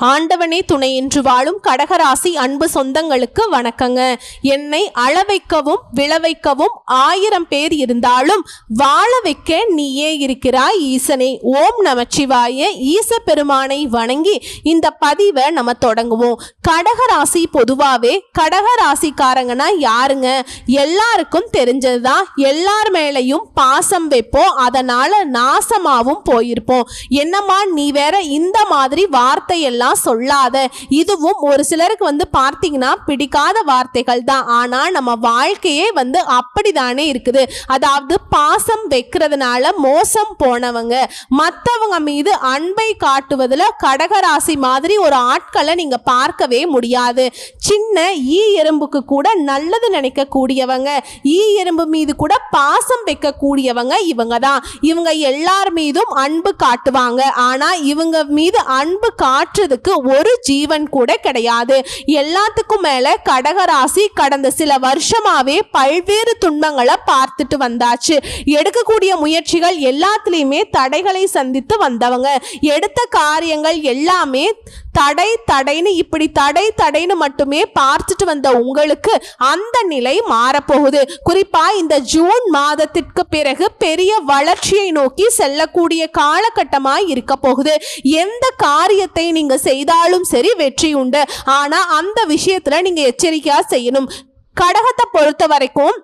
ஆண்டவனே துணை என்று வாழும் கடகராசி அன்பு சொந்தங்களுக்கு வணக்கங்க. என்னை அளவைக்கவும் விளவைக்கவும் ஆயிரம் பேர் இருந்தாலும் வாழ வைக்க நீயே இருக்கிறாய் ஈசனே. ஓம் நமச்சிவாய ஈச பெருமானை வணங்கி இந்த பதிவை நம்ம தொடங்குவோம். கடகராசி பொதுவாகவே கடகராசிக்காரங்கன்னா யாருங்க? எல்லாருக்கும் தெரிஞ்சதுதான். எல்லார் மேலையும் பாசம் வைப்போம். அதனால நாசமாகவும் போயிருப்போம். என்னம்மா நீ வேற இந்த மாதிரி வார்த்தையெல்லாம் சொல்லாத. இதுவும் ஒரு சிலருக்கு வந்து பார்த்தீங்கன்னா பிடிக்காத வார்த்தைகள் தான். ஆனா நம்ம வாழ்க்கையே வந்து அப்படிதானே இருக்குது. அதாவது பாசம் வைக்கிறதுனால மோசம் போனவங்க மற்றவங்க மீது அன்பை காட்டுவதில் கடகராசி மாதிரி ஒரு ஆட்களை நீங்கள் பார்க்கவே முடியாது. சின்ன ஈ எறும்புக்கு கூட நல்லது நினைக்கக்கூடியவங்க ஈ எறும்பு மீது கூட பாசம் வைக்கக்கூடியவங்க இவங்க தான். இவங்க எல்லார் மீதும் அன்பு காட்டுவாங்க. ஆனால் இவங்க மீது அன்பு காட்டுறது காட்டுறதுக்கு ஒரு ஜீவன் கூட கிடையாது. எல்லாத்துக்கும் மேல கடகராசி கடந்த சில வருஷமாவே பல்வேறு துன்பங்களை பார்த்துட்டு வந்தாச்சு. எடுக்கக்கூடிய முயற்சிகள் எல்லாத்துலேயுமே தடைகளை சந்தித்து வந்தவங்க. எடுத்த காரியங்கள் எல்லாமே தடை தடைன்னு இப்படி தடை தடைன்னு மட்டுமே பார்த்துட்டு வந்த உங்களுக்கு அந்த நிலை மாறப்போகுது. குறிப்பா இந்த ஜூன் மாதத்திற்கு பிறகு பெரிய வளர்ச்சியை நோக்கி செல்லக்கூடிய காலகட்டமாய் இருக்க போகுது எந்த காரியத்தை நீங்க செய்தாலும் சரி வெற்றி உண்டு. ஆனா அந்த விஷயத்துல நீங்க எச்சரிக்கையா செய்யணும். கடகத்தை பொறுத்த வரைக்கும்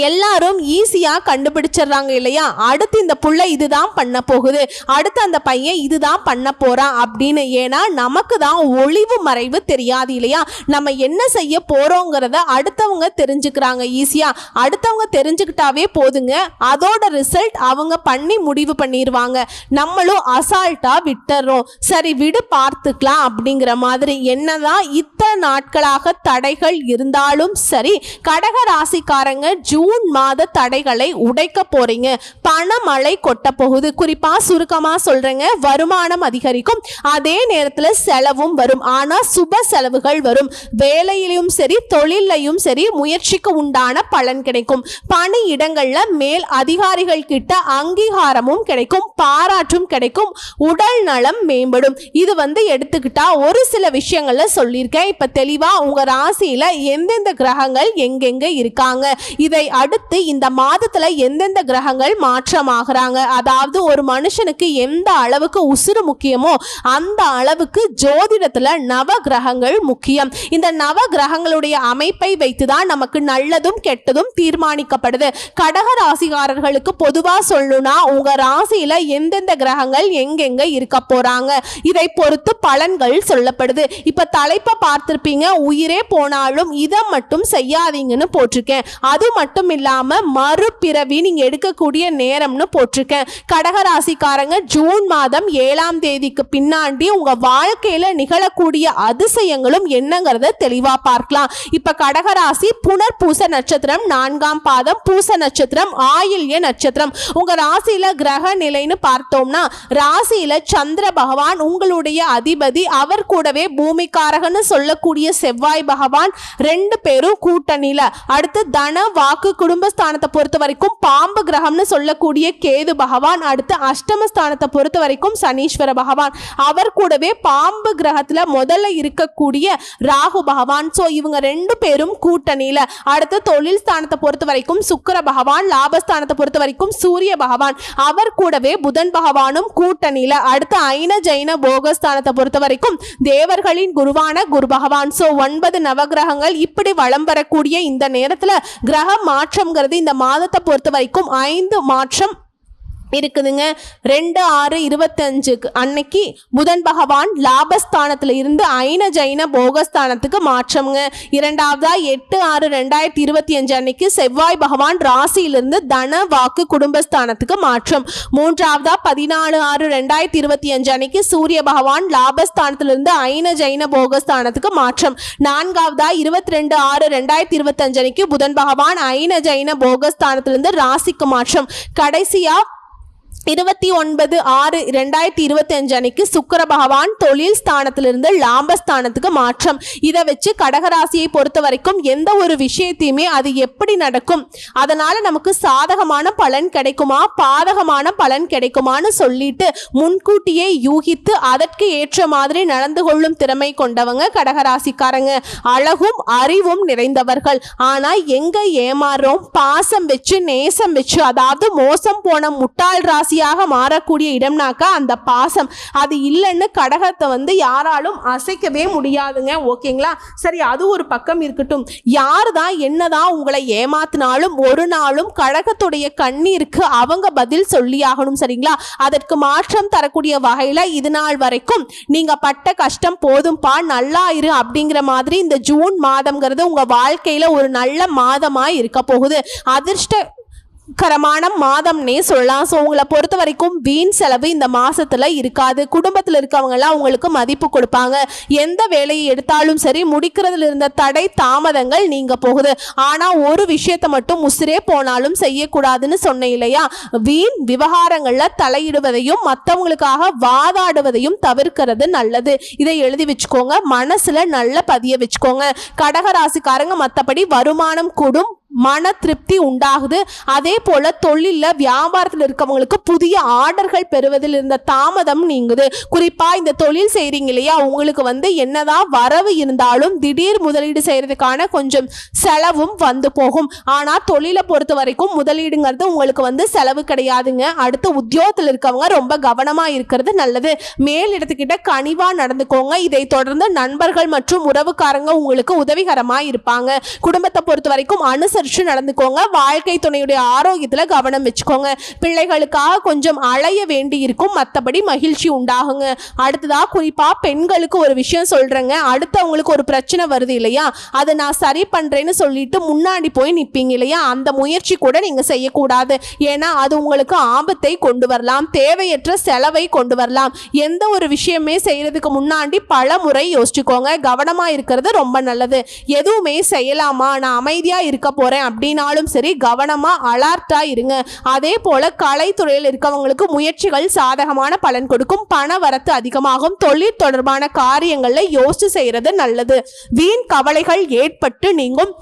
எல்லாரும் ஈஸியாக கண்டுபிடிச்சிடுறாங்க இல்லையா? அடுத்து இந்த புள்ள இதுதான் பண்ண போகுது. அடுத்து அந்த பையன் இதுதான் பண்ண போகிறான் அப்படின்னு ஏன்னா நமக்கு தான் ஒளிவு மறைவு தெரியாது இல்லையா? நம்ம என்ன செய்ய போகிறோங்கிறத அடுத்தவங்க தெரிஞ்சுக்கிறாங்க ஈஸியாக அடுத்தவங்க தெரிஞ்சுக்கிட்டாவே போதுங்க. அதோட ரிசல்ட் அவங்க பண்ணி முடிவு பண்ணிடுவாங்க நம்மளும் அசால்ட்டாக விட்டுறோம். சரி விடு பார்த்துக்கலாம் அப்படிங்கிற மாதிரி என்னதான் இத்தனை நாட்களாக தடைகள் இருந்தாலும் சரி கடக ராசிக்காரங்க ஜூன் ஜூன் மாத தடைகளை உடைக்க போறீங்க. பணமழை கொட்ட போகுது. குறிப்பா சுருக்கமா சொல்றேங்க. வருமானம் அதிகரிக்கும். அதே நேரத்துல செலவும் வரும். ஆனா சுப செலவுகள் வரும். வேலையிலும் சரி தொழிலையும் சரி முயற்சிக்கு உண்டான பலன் கிடைக்கும். பணி இடங்கள்ல மேல் அதிகாரிகள் கிட்ட அங்கீகாரமும் கிடைக்கும். பாராட்டும் கிடைக்கும். உடல் நலம் மேம்படும். இது வந்து எடுத்துக்கிட்டா ஒரு சில விஷயங்கள்ல சொல்லியிருக்கேன். இப்ப தெளிவா உங்க ராசியில எந்தெந்த கிரகங்கள் எங்கெங்க இருக்காங்க? இதை அடுத்து இந்த மாதத்துல எந்தெந்த கிரகங்கள் மாற்றம் ஆகுறாங்க அதாவது ஒரு மனுஷனுக்கு எந்த அளவுக்கு உசுறு முக்கியமோ அந்த அளவுக்கு ஜோதிடத்துல நவ கிரகங்கள் முக்கியம். இந்த நவ கிரகங்களுடைய அமைப்பை வைத்துதான் நமக்கு நல்லதும் கெட்டதும் தீர்மானிக்கப்படுது. கடக ராசிக்காரர்களுக்கு பொதுவா சொல்லணும்னா உங்க ராசியில எந்தெந்த கிரகங்கள் எங்கெங்க இருக்க போறாங்க? இதை பொறுத்து பலன்கள் சொல்லப்படுது. இப்ப தலைப்பை பார்த்திருப்பீங்க உயிரே போனாலும் இதை மட்டும் செய்யாதீங்கன்னு போட்டிருக்கேன். அது மட்டும் இல்லாம மறுபிறவி நீங்க எடுக்கக்கூடிய நேரம்னு போட்டிருக்கேன். கடகராசிக்காரங்க ஜூன் மாதம் ஏழாம் தேதிக்கு பின்னாடி உங்க வாழ்க்கையில நிகழக்கூடிய அதிசயங்களும் என்னங்கிறத தெளிவா பார்க்கலாம். இப்ப கடகராசி புனர் பூச நட்சத்திரம் நான்காம் பாதம் பூச நட்சத்திரம் ஆயில்ய நட்சத்திரம். உங்க ராசியில கிரக நிலைன்னு பார்த்தோம்னா ராசியில சந்திர பகவான் உங்களுடைய அதிபதி அவர் கூடவே பூமிக்காரகன்னு சொல்லக்கூடிய செவ்வாய் பகவான் ரெண்டு பேரும் கூட்டணியில. அடுத்து தன வாக்கு குடும்பஸ்தானத்தை பொறுத்த வரைக்கும் பாம்பு கிரகம்னு சொல்லக்கூடிய கேது பகவான் அடுத்து அஷ்டமஸ்தானத்தை பொறுத்த வரைக்கும் சனீஸ்வர பகவான். அவர் கூடவே பாம்பு கிரகத்துல முதல்ல இருக்கக்கூடிய ராகு பகவான். ஸோ இவங்க ரெண்டு பேரும் கூட்டணியில. அடுத்து தொழில் ஸ்தானத்தை பொறுத்த வரைக்கும் சுக்கிர பகவான் லாபஸ்தானத்தை பொறுத்த வரைக்கும் சூரிய பகவான். அவர் கூடவே புதன் பகவானும் கூட்டணியில. அடுத்து ஐன ஜைன போகஸ்தானத்தை பொறுத்த வரைக்கும் தேவர்களின் குருவான குரு பகவான். ஸோ ஒன்பது நவகிரகங்கள் இப்படி வலம் வரக்கூடிய இந்த நேரத்துல கிரக மாற்றம்ங்கிறது இந்த மாதத்தை பொறுத்த வரைக்கும் ஐந்து மாற்றம் இருக்குதுங்க. ரெண்டு ஆறு இருபத்தஞ்சுக்கு அன்னைக்கு புதன் பகவான் லாபஸ்தானத்தில் இருந்து ஐன ஜைன போகஸ்தானத்துக்கு மாற்றம்ங்க. இரண்டாவதா எட்டு ஆறு ரெண்டாயிரத்தி இருபத்தி அஞ்சு அன்னைக்கு செவ்வாய் பகவான் ராசியிலிருந்து தன வாக்கு குடும்பஸ்தானத்துக்கு மாற்றம். மூன்றாவதா பதினாலு ஆறு ரெண்டாயிரத்தி இருபத்தி அஞ்சு அன்னைக்கு சூரிய பகவான் லாபஸ்தானத்திலிருந்து ஐன ஜைன போகஸ்தானத்துக்கு மாற்றம். நான்காவதா இருபத்தி ரெண்டு ஆறு ரெண்டாயிரத்தி இருபத்தஞ்சு அன்னைக்கு புதன் பகவான் ஐன ஜைன போகஸ்தானத்திலிருந்து ராசிக்கு மாற்றம். கடைசியா இருபத்தி ஒன்பது ஆறு ரெண்டாயிரத்தி இருபத்தி அஞ்சு அன்னைக்கு சுக்கர பகவான் தொழில் ஸ்தானத்திலிருந்து லாபஸ்தானத்துக்கு மாற்றம். இதை வச்சு கடகராசியை பொறுத்த வரைக்கும் எந்த ஒரு விஷயத்தையுமே அது எப்படி நடக்கும்? அதனால நமக்கு சாதகமான பலன் கிடைக்குமா? பாதகமான பலன் கிடைக்குமான்னு சொல்லிட்டு முன்கூட்டியே யூகித்து அதற்கு ஏற்ற மாதிரி நடந்து கொள்ளும் திறமை கொண்டவங்க கடகராசிக்காரங்க. அழகும் அறிவும் நிறைந்தவர்கள். ஆனா எங்க ஏமாறுறோம் பாசம் வச்சு நேசம் வச்சு அதாவது மோசம் போன முட்டாள் ராசி ராசியாக மாறக்கூடிய இடம்னாக்கா அந்த பாசம். அது இல்லைன்னு கடகத்தை வந்து யாராலும் அசைக்கவே முடியாதுங்க. ஓகேங்களா? சரி அது ஒரு பக்கம் இருக்கட்டும். யார் தான் என்னதான் உங்களை ஏமாத்தினாலும் ஒரு நாளும் கடகத்துடைய கண்ணீருக்கு அவங்க பதில் சொல்லியாகணும் சரிங்களா? அதற்கு மாற்றம் தரக்கூடிய வகையில் இது நாள் வரைக்கும் நீங்கள் பட்ட கஷ்டம் போதும்பா நல்லா இரு அப்படிங்கிற மாதிரி இந்த ஜூன் மாதம்ங்கிறது உங்கள் வாழ்க்கையில் ஒரு நல்ல மாதமாக இருக்க போகுது. அதிர்ஷ்ட கரமான மாதம்னே சொல்லலாம். ஸோ உங்களை பொறுத்த வரைக்கும் வீண் செலவு இந்த மாதத்தில் இருக்காது. குடும்பத்தில் இருக்கவங்க உங்களுக்கு மதிப்பு கொடுப்பாங்க. எந்த வேலையை எடுத்தாலும் சரி முடிக்கிறதுல இருந்த தடை தாமதங்கள் நீங்க போகுது. ஆனால் ஒரு விஷயத்தை மட்டும் உசிரே போனாலும் செய்யக்கூடாதுன்னு சொன்னேன் இல்லையா? வீண் விவகாரங்களில் தலையிடுவதையும் மற்றவங்களுக்காக வாதாடுவதையும் தவிர்க்கிறது நல்லது. இதை எழுதி வச்சுக்கோங்க. மனசில் நல்ல பதிய வச்சுக்கோங்க. கடகராசிக்காரங்க மற்றபடி வருமானம் கூடும் மன திருப்தி உண்டாகுது. அதே போல தொழிலில் வியாபாரத்தில் இருக்கவங்களுக்கு புதிய ஆர்டர்கள் பெறுவதில் இருந்த தாமதம் நீங்குது. குறிப்பா இந்த தொழில் செய்கிறீங்க இல்லையா உங்களுக்கு வந்து என்னதான் வரவு இருந்தாலும் திடீர் முதலீடு செய்யறதுக்கான கொஞ்சம் செலவும் வந்து போகும். ஆனால் தொழிலை பொறுத்த வரைக்கும் முதலீடுங்கிறது உங்களுக்கு வந்து செலவு கிடையாதுங்க. அடுத்து உத்தியோகத்தில் இருக்கவங்க ரொம்ப கவனமாக இருக்கிறது நல்லது. மேல் இடத்துக்கிட்ட கனிவாக நடந்துக்கோங்க. இதை தொடர்ந்து நண்பர்கள் மற்றும் உறவுக்காரங்க உங்களுக்கு உதவிகரமாக இருப்பாங்க. குடும்பத்தை பொறுத்த வரைக்கும் அனுசரிச்சு நடந்துக்கோங்க. வாழ்க்கை துணையுடைய ஆரோக்கியத்தில் கவனம் வச்சுக்கோங்க. பிள்ளைகளுக்காக கொஞ்சம் அலைய வேண்டி இருக்கும் மற்றபடி மகிழ்ச்சி உண்டாகுங்க. அடுத்ததாக குறிப்பாக பெண்களுக்கு ஒரு விஷயம் சொல்கிறேங்க அடுத்தவங்களுக்கு ஒரு பிரச்சனை வருது இல்லையா? அதை நான் சரி பண்ணுறேன்னு சொல்லிட்டு முன்னாடி போய் நிற்பீங்க இல்லையா? அந்த முயற்சி கூட நீங்கள் செய்யக்கூடாது. ஏன்னா அது உங்களுக்கு ஆபத்தை கொண்டு வரலாம். தேவையற்ற செலவை கொண்டு வரலாம். எந்த ஒரு விஷயமே செய்கிறதுக்கு முன்னாடி பல முறை யோசிச்சுக்கோங்க. கவனமாக இருக்கிறது ரொம்ப நல்லது. எதுவுமே செய்யலாமா? நான் அமைதியாக இருக்க போகிறேன் வரேன் அப்படின்னாலும் சரி கவனமா அலர்ட்டாக இருங்க. அதே போல கலைத்துறையில் இருக்கவங்களுக்கு முயற்சிகள் சாதகமான பலன் கொடுக்கும் பண வரத்து அதிகமாகும் தொழில் தொடர்பான காரியங்களில் யோசிச்சு செய்யறது நல்லது. வீண் கவலைகள் ஏற்பட்டு நீங்கும்.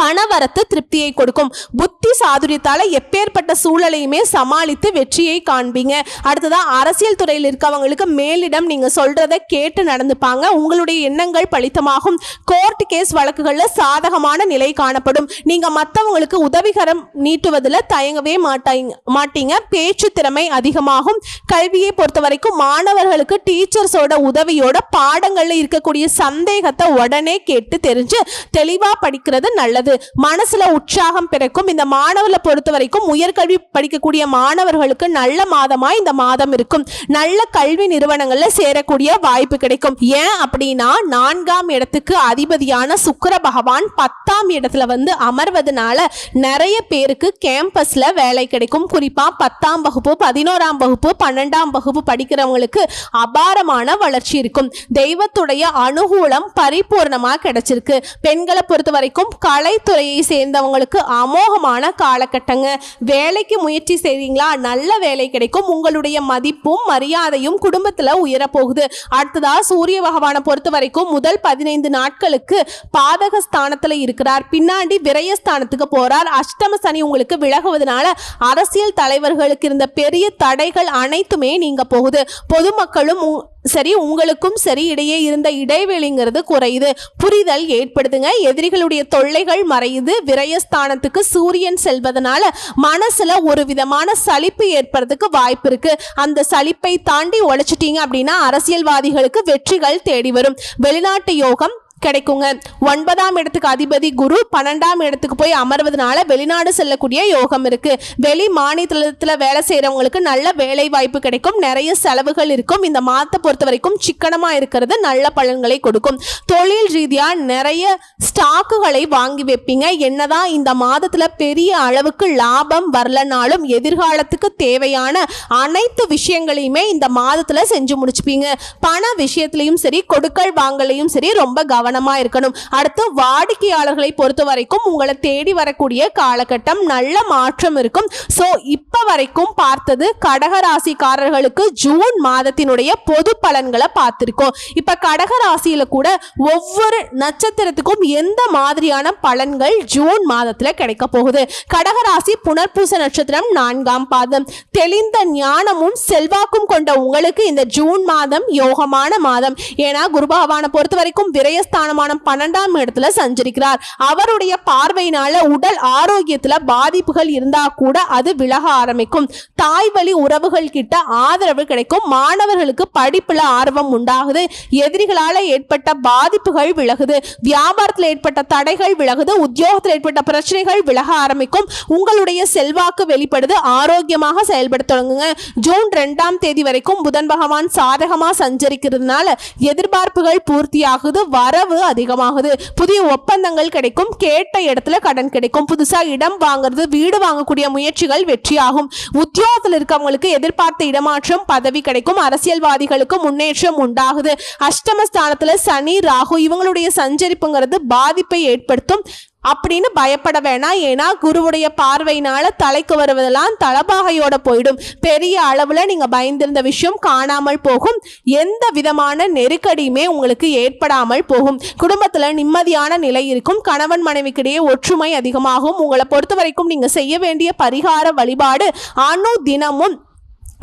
பணவரத்து திருப்தியை கொடுக்கும். புத்தி சாதுரியத்தால் எப்பேற்பட்ட சூழலையுமே சமாளித்து வெற்றியை காண்பீங்க. அடுத்ததாக அரசியல் துறையில் இருக்கவங்களுக்கு மேலிடம் நீங்கள் சொல்கிறத கேட்டு நடந்துப்பாங்க. உங்களுடைய எண்ணங்கள் பலித்தமாகும். கோர்ட் கேஸ் வழக்குகளில் சாதகமான நிலை காணப்படும். நீங்கள் மற்றவங்களுக்கு உதவிகரம் நீட்டுவதில் தயங்கவே மாட்டாங்க மாட்டீங்க. பேச்சு திறமை அதிகமாகும். கல்வியை பொறுத்த வரைக்கும் மாணவர்களுக்கு டீச்சர்ஸோட உதவியோட பாடங்களில் இருக்கக்கூடிய சந்தேகத்தை உடனே கேட்டு தெரிஞ்சு தெளிவாக படிக்கிறது நல்ல நல்லது மனசுல உற்சாகம் பிறக்கும். இந்த மாணவர்களை பொறுத்த வரைக்கும் உயர்கல்வி படிக்கக்கூடிய மாணவர்களுக்கு நல்ல மாதமா இந்த மாதம் இருக்கும். நல்ல கல்வி நிறுவனங்கள்ல சேரக்கூடிய வாய்ப்பு கிடைக்கும். ஏன் அப்படின்னா நான்காம் இடத்துக்கு அதிபதியான சுக்கர பகவான் பத்தாம் இடத்துல வந்து அமர்வதனால நிறைய பேருக்கு கேம்பஸ்ல வேலை கிடைக்கும். குறிப்பா பத்தாம் வகுப்பு பதினோராம் வகுப்பு பன்னெண்டாம் வகுப்பு படிக்கிறவங்களுக்கு அபாரமான வளர்ச்சி இருக்கும். தெய்வத்துடைய அனுகூலம் பரிபூர்ணமா கிடைச்சிருக்கு. பெண்களை பொறுத்த வரைக்கும் கலைத்துறையை சேர்ந்தவங்களுக்கு அமோகமான காலகட்டங்க. வேலைக்கு முயற்சி செய்றீங்களா? நல்ல வேலை கிடைக்கும். உங்களுடைய மதிப்பும் மரியாதையும் குடும்பத்தில் உயரப்போகுது. அடுத்ததா சூரிய பகவானை பொறுத்த வரைக்கும் முதல் பதினைந்து நாட்களுக்கு பாதக ஸ்தானத்தில் இருக்கிறார். பின்னாடி விரயஸ்தானத்துக்கு போறார். அஷ்டம சனி உங்களுக்கு விலகுவதனால அரசியல் தலைவர்களுக்கு இருந்த பெரிய தடைகள் அனைத்துமே நீங்க போகுது. பொதுமக்களும் சரி உங்களுக்கும் சரி இடையே இருந்த இடைவெளிங்கிறது குறையுது. புரிதல் ஏற்படுதுங்க. எதிரிகளுடைய தொல்லைகள் மறையுது. விரயஸ்தானத்துக்கு சூரியன் செல்வதனால மனசுல ஒரு விதமான சலிப்பு ஏற்படுறதுக்கு வாய்ப்பு இருக்கு. அந்த சலிப்பை தாண்டி உழைச்சிட்டீங்க அப்படின்னா அரசியல்வாதிகளுக்கு வெற்றிகள் தேடி வரும். வெளிநாட்டு யோகம் கிடைக்குங்க. ஒன்பதாம் இடத்துக்கு அதிபதி குரு பன்னெண்டாம் இடத்துக்கு போய் அமர்வதனால வெளிநாடு செல்லக்கூடிய யோகம் இருக்கு. வெளி மாநிலத்தில் வேலை செய்கிறவங்களுக்கு நல்ல வேலை வாய்ப்பு கிடைக்கும். நிறைய செலவுகள் இருக்கும். இந்த மாதத்தை பொறுத்த வரைக்கும் சிக்கனமா இருக்கிறது. நல்ல பலன்களை கொடுக்கும். தொழில் ரீதியா நிறைய ஸ்டாக்குகளை வாங்கி வைப்பீங்க. என்னதான் இந்த மாதத்துல பெரிய அளவுக்கு லாபம் வரலனாலும் எதிர்காலத்துக்கு தேவையான அனைத்து விஷயங்களையுமே இந்த மாதத்துல செஞ்சு முடிச்சுப்பீங்க. பண விஷயத்திலையும் சரி கொடுக்கல் வாங்கலையும் சரி ரொம்ப கவனம் கவனமா இருக்கணும். அடுத்து வாடிக்கையாளர்களை பொறுத்த வரைக்கும் உங்களை தேடி வரக்கூடிய காலகட்டம் நல்ல மாற்றம் இருக்கும். ஸோ இப்போ வரைக்கும் பார்த்தது கடகராசிக்காரர்களுக்கு ஜூன் மாதத்தினுடைய பொது பலன்களை பார்த்திருக்கோம். இப்ப கடகராசியில கூட ஒவ்வொரு நட்சத்திரத்துக்கும் எந்த மாதிரியான பலன்கள் ஜூன் மாதத்துல கிடைக்க போகுது? கடகராசி புனர்பூச நட்சத்திரம் நான்காம் பாதம். தெளிந்த ஞானமும் செல்வாக்கும் கொண்ட உங்களுக்கு இந்த ஜூன் மாதம் யோகமான மாதம். ஏன்னா குரு பகவானை பொறுத்த வரைக்கும் ஸ்தானமான பன்னெண்டாம் இடத்துல சஞ்சரிக்கிறார். அவருடைய பார்வையினால உடல் ஆரோக்கியத்துல பாதிப்புகள் இருந்தா கூட அது விலக ஆரம்பிக்கும். தாய் வழி உறவுகள் கிட்ட ஆதரவு கிடைக்கும். மாணவர்களுக்கு படிப்புல ஆர்வம் உண்டாகுது. எதிரிகளால ஏற்பட்ட பாதிப்புகள் விலகுது. வியாபாரத்தில் ஏற்பட்ட தடைகள் விலகுது. உத்தியோகத்தில் ஏற்பட்ட பிரச்சனைகள் விலக ஆரம்பிக்கும். உங்களுடைய செல்வாக்கு வெளிப்படுது. ஆரோக்கியமாக செயல்பட தொடங்குங்க. ஜூன் ரெண்டாம் தேதி வரைக்கும் புதன் பகவான் சாதகமா சஞ்சரிக்கிறதுனால எதிர்பார்ப்புகள் பூர்த்தியாகுது. வர செலவு அதிகமாகுது. புதிய ஒப்பந்தங்கள் கிடைக்கும். கேட்ட இடத்துல கடன் கிடைக்கும். புதுசா இடம் வாங்குறது வீடு வாங்கக்கூடிய முயற்சிகள் வெற்றியாகும். உத்தியோகத்தில் இருக்கவங்களுக்கு எதிர்பார்த்த இடமாற்றம் பதவி கிடைக்கும். அரசியல்வாதிகளுக்கு முன்னேற்றம் உண்டாகுது. அஷ்டமஸ்தானத்துல சனி ராகு இவங்களுடைய சஞ்சரிப்புங்கிறது பாதிப்பை ஏற்படுத்தும். அப்படின்னு பயப்பட வேணாம். ஏன்னா குருவுடைய பார்வையினால தலைக்கு வருவதெல்லாம் தலபாகையோட போயிடும். பெரிய அளவில் நீங்கள் பயந்திருந்த விஷயம் காணாமல் போகும். எந்த விதமான நெருக்கடியுமே உங்களுக்கு ஏற்படாமல் போகும். குடும்பத்தில் நிம்மதியான நிலை இருக்கும். கணவன் மனைவிக்கிடையே ஒற்றுமை அதிகமாகும். உங்களை பொறுத்த வரைக்கும் நீங்கள் செய்ய வேண்டிய பரிகார வழிபாடு அணு தினமும்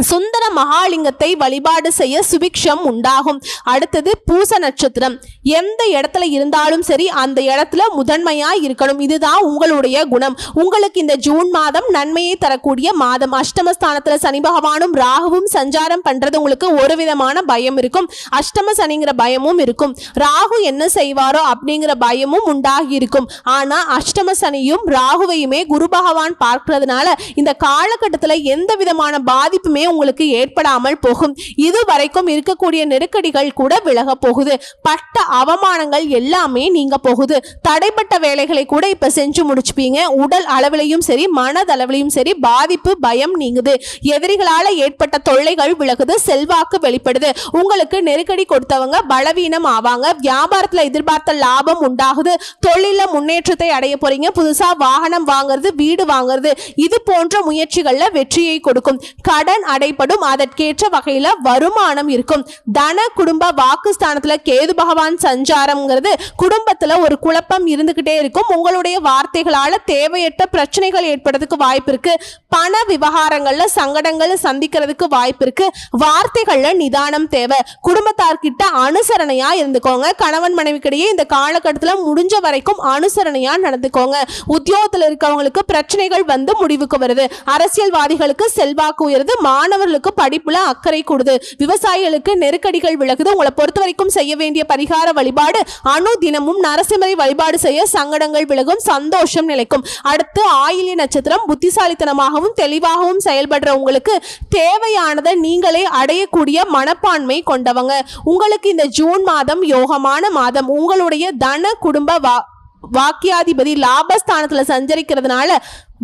சுந்தர மகாலிங்கத்தை வழிபாடு செய்ய சுபிக்ஷம் உண்டாகும். அடுத்தது பூச நட்சத்திரம். எந்த இடத்துல இருந்தாலும் சரி அந்த இடத்துல முதன்மையா இருக்கணும். இதுதான் உங்களுடைய குணம். உங்களுக்கு இந்த ஜூன் மாதம் நன்மையை தரக்கூடிய மாதம். அஷ்டமஸ்தானத்துல சனி பகவானும் ராகுவும் சஞ்சாரம் பண்றது உங்களுக்கு ஒரு விதமான பயம் இருக்கும். அஷ்டம சனிங்கிற பயமும் இருக்கும். ராகு என்ன செய்வாரோ அப்படிங்கிற பயமும் உண்டாகி இருக்கும். ஆனா அஷ்டம சனியும் ராகுவையுமே குரு பகவான் பார்க்கறதுனால இந்த காலகட்டத்துல எந்த விதமான பாதிப்புமே உங்களுக்கு ஏற்படாமல் போகும். இது வரைக்கும் இருக்கக்கூடிய நெருக்கடிகள் கூட விலக போகுது. பட்ட அவமானங்கள் எல்லாமே நீங்க போகுது. தடைப்பட்ட வேலைகளை கூட இப்ப செஞ்சு முடிச்சுப்பீங்க. உடல் அளவிலையும் சரி மனதளவிலையும் சரி பாதிப்பு பயம் நீங்குது. எதிரிகளால ஏற்பட்ட தொல்லைகள் விலகுது. செல்வாக்கு வெளிப்படுது. உங்களுக்கு நெருக்கடி கொடுத்தவங்க பலவீனம் ஆவாங்க. வியாபாரத்துல எதிர்பார்த்த லாபம் உண்டாகுது. தொழில முன்னேற்றத்தை அடைய போறீங்க. புதுசா வாகனம் வாங்குறது வீடு வாங்குறது இது போன்ற முயற்சிகள்ல வெற்றியை கொடுக்கும். கடன் அடைப்படும் அதற்கேற்ற வகையில வருமானம் இருக்கும். தன குடும்ப வாக்குஸ்தானத்துல கேது பகவான் சஞ்சாரம்ங்கிறது குடும்பத்துல ஒரு குழப்பம் இருந்துகிட்டே இருக்கும். உங்களுடைய வார்த்தைகளால தேவையற்ற பிரச்சனைகள் ஏற்படுறதுக்கு வாய்ப்பு இருக்கு. பண விவகாரங்கள்ல சங்கடங்கள் சந்திக்கிறதுக்கு வாய்ப்பு இருக்கு. வார்த்தைகள்ல நிதானம் தேவை. குடும்பத்தார்கிட்ட அனுசரணையா இருந்துக்கோங்க. கணவன் மனைவிக்கிடையே இந்த காலகட்டத்துல முடிஞ்ச வரைக்கும் அனுசரணையா நடந்துக்கோங்க. உத்தியோகத்துல இருக்கவங்களுக்கு பிரச்சனைகள் வந்து முடிவுக்கு வருது. அரசியல்வாதிகளுக்கு செல்வாக்கு உயருது. மாணவர்களுக்கு படிப்புல அக்கறை கூடுது. விவசாயிகளுக்கு நெருக்கடிகள் விலகுது. உங்களை பொறுத்த வரைக்கும் செய்ய வேண்டிய பரிகார வழிபாடு அணு தினமும் நரசிம்மரை வழிபாடு செய்ய சங்கடங்கள் விலகும் சந்தோஷம் நிலைக்கும். அடுத்து ஆயிலி நட்சத்திரம் புத்திசாலித்தனமாகவும் தெளிவாகவும் செயல்படுற உங்களுக்கு தேவையானதை நீங்களே அடையக்கூடிய மனப்பான்மை கொண்டவங்க. உங்களுக்கு இந்த ஜூன் மாதம் யோகமான மாதம். உங்களுடைய தன குடும்ப வா வாக்கியாதிபதி லாபஸ்தானத்தில் சஞ்சரிக்கிறதுனால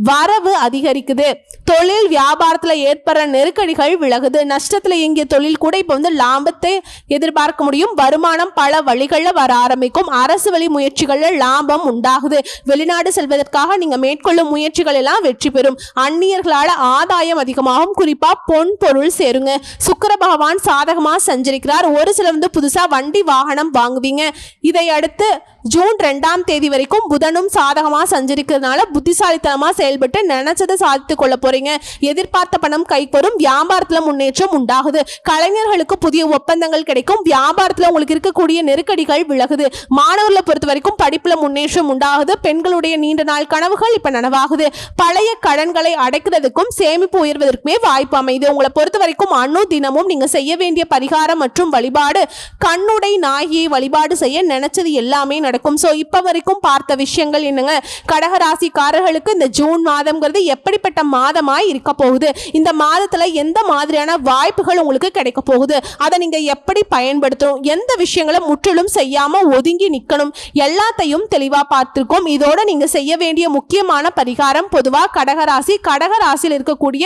வரவு அதிகரிக்குது. தொழில் வியாபாரத்தில் ஏற்படுற நெருக்கடிகள் விலகுது. நஷ்டத்தில் இயங்கிய தொழில் கூட இப்போ வந்து லாபத்தை எதிர்பார்க்க முடியும். வருமானம் பல வழிகளில் வர ஆரம்பிக்கும். அரசு வழி முயற்சிகளில் லாபம் உண்டாகுது. வெளிநாடு செல்வதற்காக நீங்கள் மேற்கொள்ளும் முயற்சிகள் எல்லாம் வெற்றி பெறும். அந்நியர்களால் ஆதாயம் அதிகமாகும். குறிப்பாக பொன் பொருள் சேருங்க. சுக்கர பகவான் சாதகமாக சஞ்சரிக்கிறார். ஒரு சிலர் வந்து புதுசாக வண்டி வாகனம் வாங்குவீங்க. இதை அடுத்து ஜூன் ரெண்டாம் தேதி வரைக்கும் புதனும் சாதகமாக சஞ்சரிக்கிறதுனால புத்திசாலித்தனமாக செயல்பட்டு நினைச்சதை சாதித்து கொள்ள போறீங்க. எதிர்பார்த்த பணம் கைக்கு வரும். வியாபாரத்துல முன்னேற்றம் உண்டாகுது. கலைஞர்களுக்கு புதிய ஒப்பந்தங்கள் கிடைக்கும். வியாபாரத்தில் உங்களுக்கு இருக்கக்கூடிய நெருக்கடிகள் விலகுது. மாணவர்களை பொறுத்த வரைக்கும் படிப்பில் முன்னேற்றம் உண்டாகுது. பெண்களுடைய நீண்ட நாள் கனவுகள் இப்போ நனவாகுது. பழைய கடன்களை அடைக்கிறதுக்கும் சேமிப்பு உயர்வதற்குமே வாய்ப்பு அமைது உங்களை பொறுத்த வரைக்கும் அணு தினமும் நீங்கள் செய்ய வேண்டிய பரிகாரம் மற்றும் வழிபாடு கண்ணுடை நாயை வழிபாடு செய்ய நினைச்சது எல்லாமே நடக்கும். ஸோ இப்போ வரைக்கும் பார்த்த விஷயங்கள் என்னங்க? கடகராசிக்காரர்களுக்கு இந்த ஜூன் ஜூன் மாதம்ங்கிறது எப்படிப்பட்ட மாதமாய் இருக்க போகுது? இந்த மாதத்தில் எந்த மாதிரியான வாய்ப்புகள் உங்களுக்கு கிடைக்க போகுது? அதை நீங்கள் எப்படி பயன்படுத்தணும்? எந்த விஷயங்களை முற்றிலும் செய்யாமல் ஒதுங்கி நிற்கணும் எல்லாத்தையும் தெளிவாக பார்த்துருக்கோம். இதோட நீங்கள் செய்ய வேண்டிய முக்கியமான பரிகாரம் பொதுவாக கடகராசி. கடகராசியில் இருக்கக்கூடிய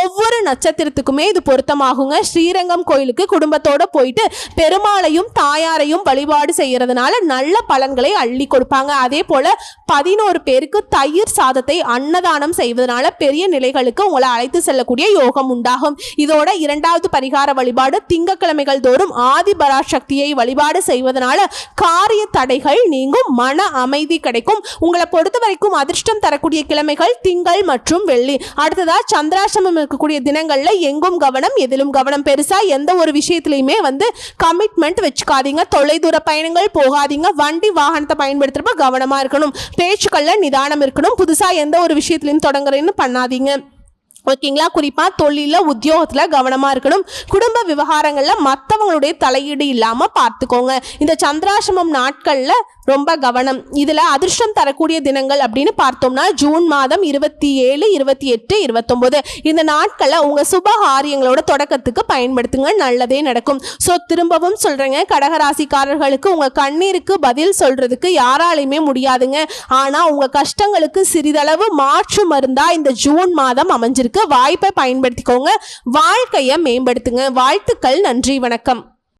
ஒவ்வொரு நட்சத்திரத்துக்குமே இது பொருத்தமாகுங்க. ஸ்ரீரங்கம் கோயிலுக்கு குடும்பத்தோட போயிட்டு பெருமாளையும் தாயாரையும் வழிபாடு செய்யறதுனால நல்ல பலன்களை அள்ளி கொடுப்பாங்க. அதே போல பதினோரு பேருக்கு தயிர் சாதத்தை அன்னதானம் செய்வதனால பெரிய நிலைகளுக்கு உங்களை அழைத்து செல்லக்கூடிய யோகம் உண்டாகும். இதோட இரண்டாவது பரிகார வழிபாடு திங்கட்கிழமைகள் தோறும் ஆதி பராசக்தியை வழிபாடு செய்வதனால காரிய தடைகள் நீங்கும் மன அமைதி கிடைக்கும். உங்களை பொறுத்த வரைக்கும் அதிர்ஷ்டம் தரக்கூடிய கிழமைகள் திங்கள் மற்றும் வெள்ளி. அடுத்ததா சந்திராசிரமம் இருக்கக்கூடிய தினங்கள்ல எங்கும் கவனம் எதிலும் கவனம். பெருசா எந்த ஒரு விஷயத்திலையுமே வந்து கமிட்மெண்ட் வச்சுக்காதீங்க. தொலைதூர பயணங்கள் போகாதீங்க. வண்டி வாகனத்தை பயன்படுத்துறப்ப கவனமா இருக்கணும். பேச்சுக்கள்ல நிதானம் இருக்கணும். புதுசா எந்த ஒரு விஷயத்துலேருந்து தொடங்குறேன்னு பண்ணாதீங்க. ஓகேங்களா? குறிப்பாக தொழிலில் உத்தியோகத்தில் கவனமாக இருக்கணும். குடும்ப விவகாரங்களில் மற்றவங்களுடைய தலையீடு இல்லாமல் பார்த்துக்கோங்க. இந்த சந்திராசிரமம் நாட்களில் ரொம்ப கவனம். இதில் அதிர்ஷ்டம் தரக்கூடிய தினங்கள் அப்படின்னு பார்த்தோம்னா ஜூன் மாதம் இருபத்தி ஏழு இருபத்தி எட்டு இருபத்தொம்போது. இந்த நாட்களை உங்கள் சுப காரியங்களோட தொடக்கத்துக்கு பயன்படுத்துங்க. நல்லதே நடக்கும். ஸோ திரும்பவும் சொல்கிறேங்க கடகராசிக்காரர்களுக்கு உங்கள் கண்ணீருக்கு பதில் சொல்கிறதுக்கு யாராலையுமே முடியாதுங்க. ஆனால் உங்கள் கஷ்டங்களுக்கு சிறிதளவு மாற்று மருந்தாக இந்த ஜூன் மாதம் அமைஞ்சிருக்கு. வாய்ப்பை பயன்படுத்திக்கோங்க. வாழ்க்கையை மேம்படுத்துங்க. வாழ்த்துக்கள். நன்றி. வணக்கம்.